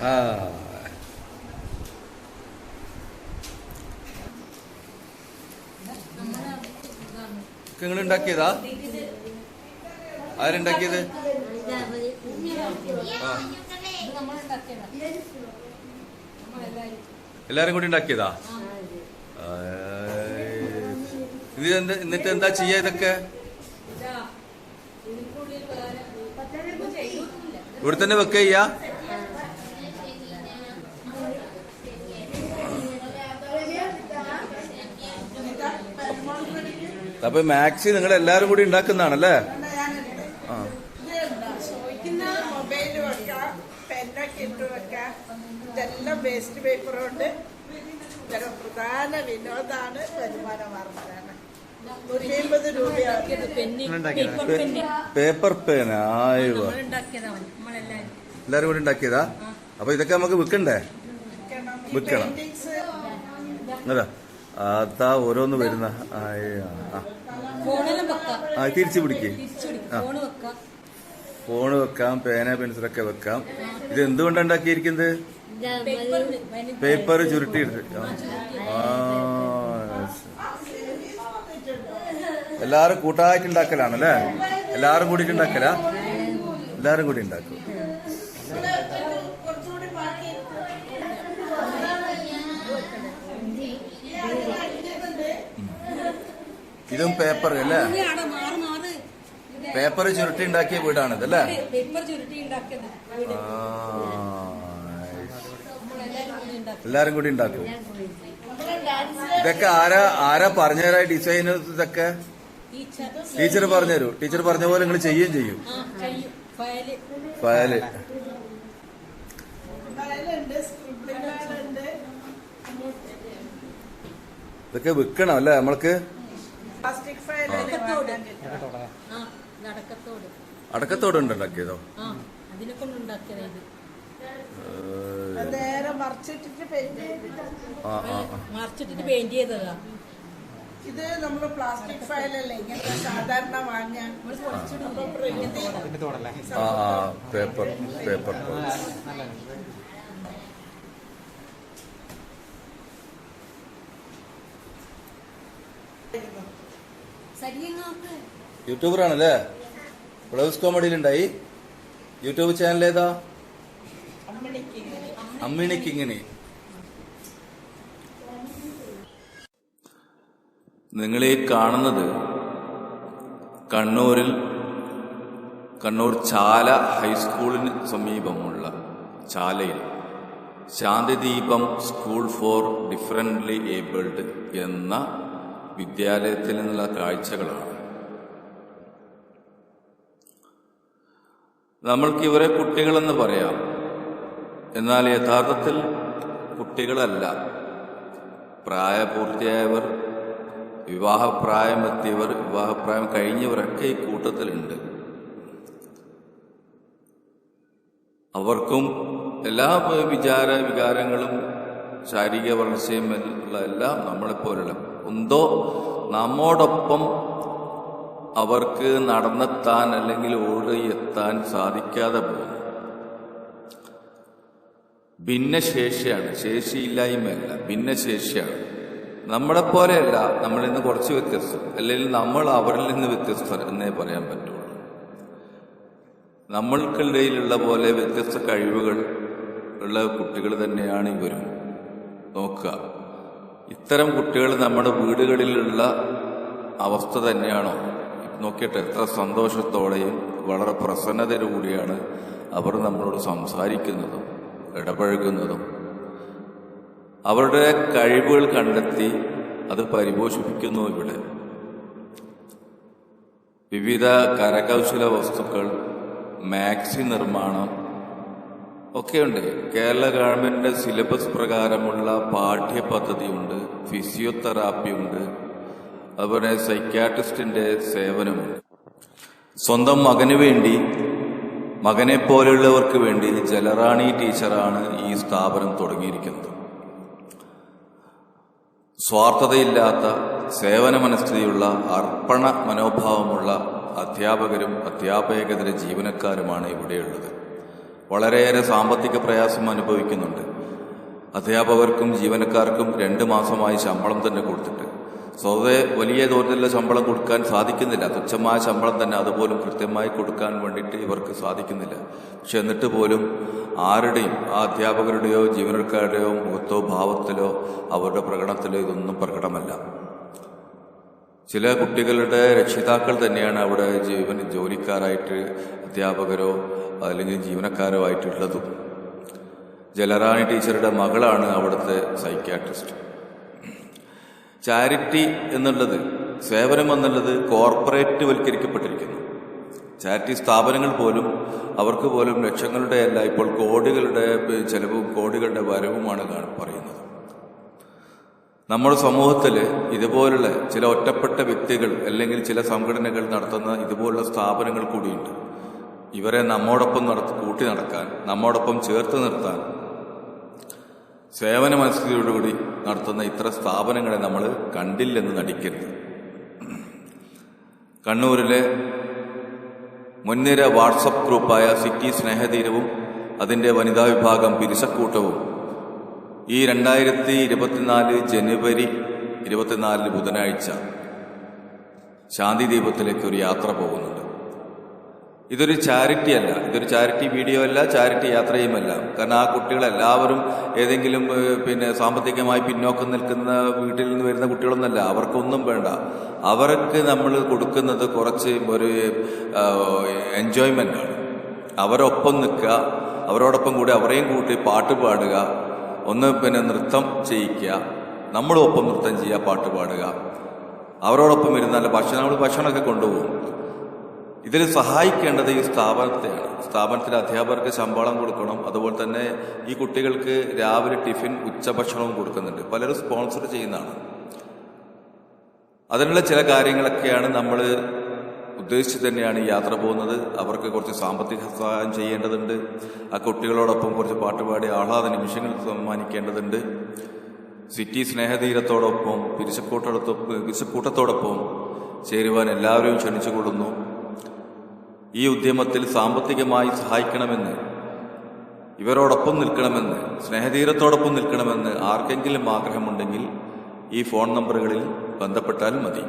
ആ. ആരുണ്ടാക്കിയത് എല്ലാരും കൂടി ഉണ്ടാക്കിയതാ. ഇത് എന്നിട്ട് എന്താ ചെയ്യാ ഇതൊക്കെ? ഇവിടെ തന്നെ വെക്ക അപ്പൊ മാക്സി നിങ്ങൾ എല്ലാരും കൂടി ഉണ്ടാക്കുന്നതാണല്ലേ? ആ. ഇതെല്ലാം വേസ്റ്റ് ഇതൊരു പ്രധാന വിനോദാണ് വരുമാന മാർഗമാണ് പേപ്പർ പേന. ആയോ എല്ലാരും കൂടി ഉണ്ടാക്കിയതാ? അപ്പൊ ഇതൊക്കെ നമുക്ക് വിൽക്കണ്ടേ? വിൽക്കണം. അതാ. അതാ ഓരോന്ന് വരുന്ന. ആ. തിരിച്ചു പിടിക്കേ. ആ. ഫോണ് വെക്കാം. പേന പെൻസിലൊക്കെ വെക്കാം. ഇത് എന്തുകൊണ്ടാണ് ഉണ്ടാക്കിയിരിക്കുന്നത്? പേപ്പർ ചുരുട്ടിയെടുത്ത് ആ. yes. എല്ലാരും കൂട്ടായിട്ട് ഉണ്ടാക്കലാണല്ലേ? എല്ലാരും കൂടിയിട്ട് ഉണ്ടാക്കലാ? എല്ലാരും കൂടി ഉണ്ടാക്കും. ഇതും പേപ്പർ അല്ലേ? പേപ്പർ ചുരുട്ടി ഉണ്ടാക്കിയ വീടാണിത് അല്ലേ? എല്ലാരും കൂടി ഉണ്ടാക്കും. ഇതൊക്കെ ആരാ ആരാ പറഞ്ഞുതരാ ഡിസൈൻ ഇതൊക്കെ? ടീച്ചർ. പറഞ്ഞു പറഞ്ഞുതരൂ ടീച്ചർ പറഞ്ഞ പോലെ നിങ്ങൾ ചെയ്യുകയും ചെയ്യും. ചെയ്യും. ഫയൽ. ഇതൊക്കെ വിൽക്കണം അല്ലേ നമ്മൾക്ക്? അടക്കത്തോട് ഉണ്ടാക്കിയതോ? മറിച്ചിട്ടിട്ട് പെയിന്റ് ചെയ്തതാ. ഇത് നമ്മൾ പ്ലാസ്റ്റിക് ഫയലല്ലേ ഇങ്ങനത്തെ സാധാരണ ആ പേപ്പർ പേപ്പർ യൂട്യൂബറാണല്ലേ? കോമഡിയിൽ ഉണ്ടായി യൂട്യൂബ് ചാനൽ ഏതാ അമ്മിണി കിങ്ങിണി നിങ്ങളീ കാണുന്നത് കണ്ണൂരിൽ കണ്ണൂർ ചാല ഹൈസ്കൂളിന് സമീപമുള്ള ചാലയിൽ. Shanthideepam school for differently abled എന്ന വിദ്യാലയത്തിൽ നിന്നുള്ള കാഴ്ചകളാണ്. നമ്മൾക്ക് ഇവരെ കുട്ടികളെന്ന് പറയാം. എന്നാൽ യഥാർത്ഥത്തിൽ കുട്ടികളല്ല. പ്രായപൂർത്തിയായവർ വിവാഹപ്രായമെത്തിയവർ വിവാഹപ്രായം കഴിഞ്ഞവരൊക്കെ ഈ കൂട്ടത്തിലുണ്ട്. അവർക്കും എല്ലാ വിചാര വികാരങ്ങളും ശാരീരിക വളർച്ചയും ഉള്ള എല്ലാം നമ്മളെപ്പോലുള്ള എന്തോ നമ്മോടൊപ്പം അവർക്ക് നടന്നെത്താൻ അല്ലെങ്കിൽ ഓടിയെത്താൻ സാധിക്കാതെ പോകും ഭിന്നശേഷിയാണ് ശേഷിയില്ലായ്മയല്ല ഭിന്നശേഷിയാണ്. നമ്മളെ പോലെയല്ല നമ്മളിൽ നിന്ന് കുറച്ച് വ്യത്യസ്തം അല്ലെങ്കിൽ നമ്മൾ അവരിൽ നിന്ന് വ്യത്യസ്തർ എന്നേ പറയാൻ പറ്റുള്ളൂ. നമ്മൾക്കിടയിലുള്ള പോലെ വ്യത്യസ്ത കഴിവുകൾ ഉള്ള കുട്ടികൾ തന്നെയാണ് ഇവരും. നോക്കുക ഇത്തരം കുട്ടികൾ നമ്മുടെ വീടുകളിലുള്ള അവസ്ഥ തന്നെയാണോ? നോക്കിയിട്ട് എത്ര സന്തോഷത്തോടെയും വളരെ പ്രസന്നതയോടുകൂടിയാണ് അവർ നമ്മളോട് സംസാരിക്കുന്നതും ഇടപഴകുന്നതും. അവരുടെ കഴിവുകൾ കണ്ടെത്തി അത് പരിപോഷിപ്പിക്കുന്നു ഇവിടെ. വിവിധ കരകൗശല വസ്തുക്കൾ മാക്സി നിർമ്മാണം ഒക്കെയുണ്ട്. കേരള ഗവൺമെന്റിന്റെ സിലബസ് പ്രകാരമുള്ള പാഠ്യപദ്ധതിയുണ്ട് ഫിസിയോതെറാപ്പി ഉണ്ട് അതുപോലെ സൈക്യാട്രിസ്റ്റിന്റെ സേവനമുണ്ട്. സ്വന്തം മകന് വേണ്ടി മകനെ പോലെയുള്ളവർക്ക് വേണ്ടി ജലറാണി ടീച്ചറാണ് ഈ സ്ഥാപനം തുടങ്ങിയിരിക്കുന്നത്. സ്വാർത്ഥതയില്ലാത്ത സേവന മനസ്ഥിതിയുള്ള അർപ്പണ മനോഭാവമുള്ള അധ്യാപകരും അധ്യാപകേതര ജീവനക്കാരുമാണ് ഇവിടെയുള്ളത്. വളരെയേറെ സാമ്പത്തിക പ്രയാസം അനുഭവിക്കുന്നുണ്ട്. അധ്യാപകർക്കും ജീവനക്കാർക്കും രണ്ട് മാസമായി ശമ്പളം തന്നെ കൊടുത്തിട്ട് സ്വതവേ വലിയ തോതിലുള്ള ശമ്പളം കൊടുക്കാൻ സാധിക്കുന്നില്ല. തുച്ഛമായ ശമ്പളം തന്നെ അതുപോലും കൃത്യമായി കൊടുക്കാൻ വേണ്ടിയിട്ട് ഇവർക്ക് സാധിക്കുന്നില്ല. പക്ഷെ എന്നിട്ട് പോലും ആരുടെയും ആ അധ്യാപകരുടെയോ ജീവനക്കാരുടെയോ മുഖത്തോ ഭാവത്തിലോ അവരുടെ പ്രകടനത്തിലോ ഇതൊന്നും പ്രകടമല്ല. ചില കുട്ടികളുടെ രക്ഷിതാക്കൾ തന്നെയാണ് അവിടെ ജീവൻ ജോലിക്കാരായിട്ട് അധ്യാപകരോ അല്ലെങ്കിൽ ജീവനക്കാരോ ആയിട്ടുള്ളതും. ജലറാണി ടീച്ചറുടെ മകളാണ് അവിടുത്തെ സൈക്യാട്രിസ്റ്റ്. ചാരിറ്റി എന്നുള്ളത് സേവനം എന്നുള്ളത് കോർപ്പറേറ്റ് വൽക്കരിക്കപ്പെട്ടിരിക്കുന്നു. ചാരിറ്റി സ്ഥാപനങ്ങൾ പോലും അവർക്ക് പോലും ലക്ഷങ്ങളുടെ അല്ല ഇപ്പോൾ കോടികളുടെ ചെലവും കോടികളുടെ വരവുമാണ് പറയുന്നത്. നമ്മുടെ സമൂഹത്തിൽ ഇതുപോലുള്ള ചില ഒറ്റപ്പെട്ട വ്യക്തികൾ അല്ലെങ്കിൽ ചില സംഘടനകൾ നടത്തുന്ന ഇതുപോലുള്ള സ്ഥാപനങ്ങൾ കൂടിയുണ്ട്. ഇവരെ നമ്മോടൊപ്പം നട കൂട്ടി നടക്കാൻ നമ്മോടൊപ്പം ചേർത്ത് നിർത്താൻ സേവന മനസ്സിലോടുകൂടി നടത്തുന്ന ഇത്ര സ്ഥാപനങ്ങളെ നമ്മൾ കണ്ടില്ലെന്ന് നടിക്കരുത്. കണ്ണൂരിലെ മുൻനിര വാട്സപ്പ് ഗ്രൂപ്പായ സിറ്റി സ്നേഹതീരവും അതിന്റെ വനിതാ വിഭാഗം പിരിശക്കൂട്ടവും ഈ രണ്ടായിരത്തി ഇരുപത്തിനാല് ജനുവരി ഇരുപത്തിനാലിന് ബുധനാഴ്ച ശാന്തി ദീപത്തിലേക്ക് ഒരു യാത്ര പോകുന്നുണ്ട്. ഇതൊരു ചാരിറ്റി അല്ല. ഇതൊരു ചാരിറ്റി വീഡിയോ അല്ല ചാരിറ്റി യാത്രയുമല്ല കാരണം ആ കുട്ടികളെല്ലാവരും ഏതെങ്കിലും പിന്നെ സാമ്പത്തികമായി പിന്നോക്കം നിൽക്കുന്ന വീട്ടിൽ നിന്ന് വരുന്ന കുട്ടികളൊന്നല്ല. അവർക്കൊന്നും വേണ്ട. അവർക്ക് നമ്മൾ കൊടുക്കുന്നത് കുറച്ച് ഒരു എൻജോയ്മെന്റ് ആണ്. അവരൊപ്പം നിൽക്കുക. അവരോടൊപ്പം കൂടി അവരെയും കൂട്ടി പാട്ട് പാടുക. ഒന്ന് പിന്നെ നൃത്തം ചെയ്യിക്കുക. നമ്മളൊപ്പം നൃത്തം ചെയ്യുക പാട്ട് പാടുക. അവരോടൊപ്പം ഇരുന്നാൽ ഭക്ഷണം നമ്മൾ ഭക്ഷണമൊക്കെ കൊണ്ടുപോകും. ഇതിൽ സഹായിക്കേണ്ടത് ഈ സ്ഥാപനത്തെയാണ്. സ്ഥാപനത്തിലെ അധ്യാപകർക്ക് ശമ്പളം കൊടുക്കണം. അതുപോലെ തന്നെ ഈ കുട്ടികൾക്ക് രാവിലെ ടിഫിൻ ഉച്ചഭക്ഷണവും കൊടുക്കുന്നുണ്ട്. പലരും സ്പോൺസർ ചെയ്യുന്നതാണ്. അതിനുള്ള ചില കാര്യങ്ങളൊക്കെയാണ് നമ്മൾ ഉദ്ദേശിച്ച് തന്നെയാണ് യാത്ര പോകുന്നത്. അവർക്ക് കുറച്ച് സാമ്പത്തിക സഹായം ചെയ്യേണ്ടതുണ്ട്. ആ കുട്ടികളോടൊപ്പം കുറച്ച് പാട്ടുപാടി ആഹ്ലാദ നിമിഷങ്ങൾ സമ്മാനിക്കേണ്ടതുണ്ട്. സിറ്റി സ്നേഹതീരത്തോടൊപ്പം പിരിശക്കൂട്ടത്തോടൊപ്പം പിരിശക്കൂട്ടത്തോടൊപ്പം ചേരുവാൻ എല്ലാവരെയും ക്ഷണിച്ചു ക്ഷണിച്ചുകൊള്ളുന്നു. ഈ ഉദ്യമത്തിൽ സാമ്പത്തികമായി സഹായിക്കണമെന്ന് ഇവരോടൊപ്പം നിൽക്കണമെന്ന് സ്നേഹതീരത്തോടൊപ്പം നിൽക്കണമെന്ന് ആർക്കെങ്കിലും ആഗ്രഹമുണ്ടെങ്കിൽ ഈ ഫോൺ നമ്പറുകളിൽ ബന്ധപ്പെട്ടാൽ മതി.